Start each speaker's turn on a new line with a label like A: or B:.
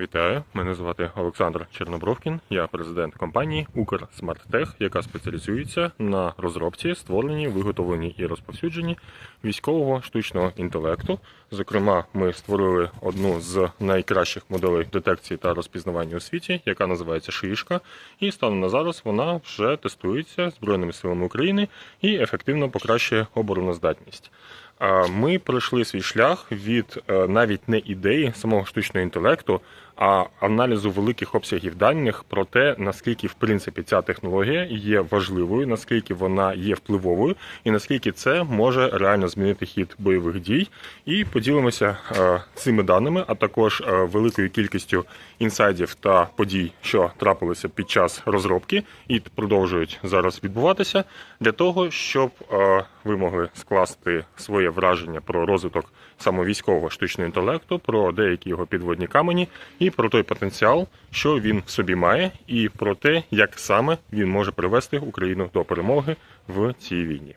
A: Вітаю, мене звати Олександр Чернобровкін. Я президент компанії Укрсмарттех, яка спеціалізується на розробці, створенні, виготовленні і розповсюдженні військового штучного інтелекту. Зокрема, ми створили одну з найкращих моделей детекції та розпізнавання у світі, яка називається Шишка. І станом на зараз вона вже тестується Збройними силами України і ефективно покращує обороноздатність. Ми пройшли свій шлях від е, навіть не ідеї самого штучного інтелекту, а аналізу великих обсягів даних про те, наскільки в принципі ця технологія є важливою, наскільки вона є впливовою, і наскільки це може реально змінити хід бойових дій. І поділимося е, цими даними, а також е, великою кількістю інсайдів та подій, що трапилися під час розробки і продовжують зараз відбуватися, для того, щоб е, ви могли скласти своє враження про розвиток саме військового штучного інтелекту, про деякі його підводні камені і про той потенціал, що він в собі має, і про те, як саме він може привести Україну до перемоги в цій війні.